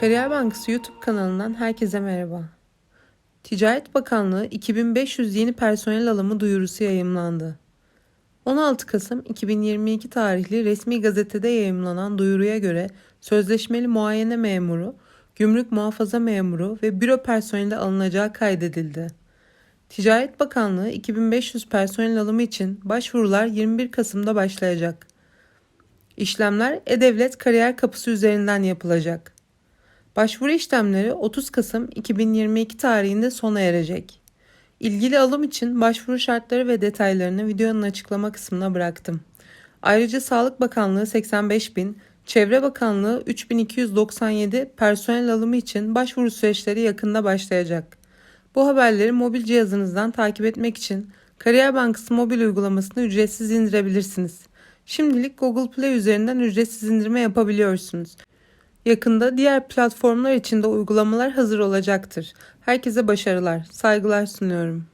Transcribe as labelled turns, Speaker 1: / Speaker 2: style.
Speaker 1: Kariyer Bankası YouTube kanalından herkese merhaba. Ticaret Bakanlığı 2500 yeni personel alımı duyurusu yayımlandı. 16 Kasım 2022 tarihli resmi gazetede yayımlanan duyuruya göre sözleşmeli muayene memuru, gümrük muhafaza memuru ve büro personeli alınacağı kaydedildi. Ticaret Bakanlığı 2500 personel alımı için başvurular 21 Kasım'da başlayacak. İşlemler E-Devlet kariyer kapısı üzerinden yapılacak. Başvuru işlemleri 30 Kasım 2022 tarihinde sona erecek. İlgili alım için başvuru şartları ve detaylarını videonun açıklama kısmına bıraktım. Ayrıca Sağlık Bakanlığı 85 bin, Çevre Bakanlığı 3297 personel alımı için başvuru süreçleri yakında başlayacak. Bu haberleri mobil cihazınızdan takip etmek için Kariyer Bankası mobil uygulamasını ücretsiz indirebilirsiniz. Şimdilik Google Play üzerinden ücretsiz indirme yapabiliyorsunuz. Yakında diğer platformlar için de uygulamalar hazır olacaktır. Herkese başarılar, saygılar sunuyorum.